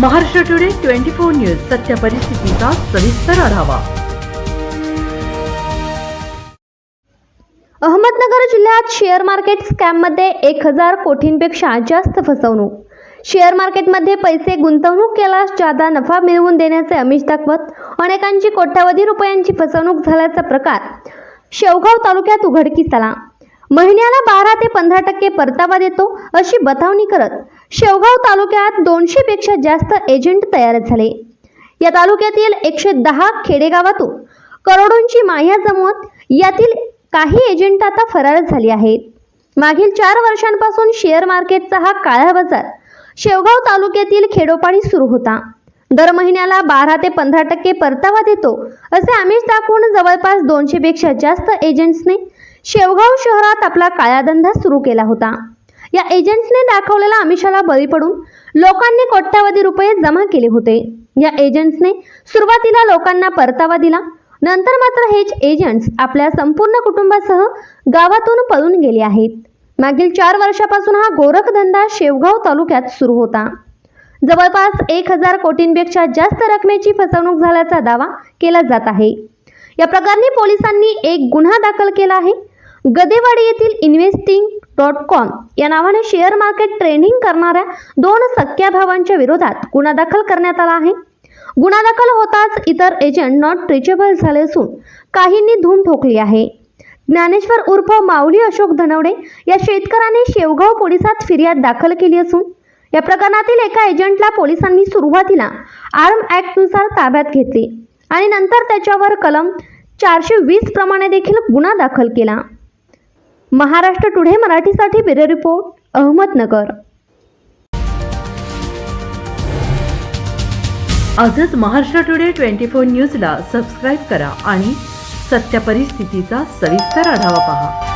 Maharashtra today twenty four news सत्य परिस्थितीचा सविस्तर आढावा. अहमदनगर जिल्ह्यात शेअर मार्केट स्कॅममध्ये एक हजार कोटींपेक्षा जास्त फसवणूक. शेअर मार्केटमध्ये पैसे गुंतवणूक केल्यास जादा नफा मिळवून देण्याचे अमिष दाखवत अनेकांची कोट्यावधी रुपयांची फसवणूक झाल्याचा प्रकार. शेवगाव तालुक्यात उघडकीस आला. महिन्याला बारा ते पंधरा टक्के परतावा देतो अशी बतावणी करत शेवगाव तालुक्यात दोनशे पेक्षा जास्त एजंट तयार झाले. या तालुक्यातील एकशे दहा खेडेगावातून करोडोंची माया जमवत यातील काही एजंट आता फरार झाले आहेत. मागील चार वर्षांपासून शेअर मार्केटचा हा काळा बाजार शेवगाव तालुक्यातील खेडोपाडी सुरू होता. दर महिन्याला बारा ते पंधरा टक्के परतावा देतो असे आमिष दाखवून जवळपास दोनशे पेक्षा जास्त एजंट्सने शेवगाव शहरात आपला काळा धंदा सुरू केला होता. या एजंट्सने दाखवलेल्या आमिषाला बळी पडून लोकांनी कोट्यावधी रुपये जमा केले होते. या एजंट्सने सुरुवातीला लोकांना परतावा दिला. नंतर मात्र हेच एजंट्स आपल्या संपूर्ण कुटुंबासह गावातून पळून गेले आहेत. मागील चार वर्षापासून हा गोरखधंदा शेवगाव तालुक्यात सुरू होता. जवळपास एक हजार कोटींपेक्षा जास्त रकमेची फसवणूक झाल्याचा दावा केला जात आहे. या प्रकरणी पोलिसांनी एक गुन्हा दाखल केला आहे. गदेवाडी येथील इन्व्हेस्टिंग डॉट कॉम या नावाने शेअर मार्केट ट्रेनिंग करणाऱ्या दोन सख्या भावांच्या विरोधात गुन्हा दाखल करण्यात आला आहे. गुन्हा दाखल होताच इतर एजंट नॉट रिचेबल झाले असून काहींनी धूम ठोकली आहे. ज्ञानेश्वर उर्फ माऊली अशोक धनवडे या शेतकऱ्याने शेवगाव पोलिसात फिर्याद दाखल केली असून या प्रकरणातील एका एजंटला पोलिसांनी सुरुवातीला आर्म ॲक्टनुसार ताब्यात घेतले आणि नंतर त्याच्यावर कलम चारशे वीस प्रमाणे देखील गुन्हा दाखल केला. महाराष्ट्र टुडे मराठीसाठी ब्युरो रिपोर्ट अहमदनगर. आजच महाराष्ट्र टुडे ट्वेंटी फोर न्यूजला सबस्क्राईब करा आणि सत्य परिस्थितीचा सविस्तर आढावा पहा.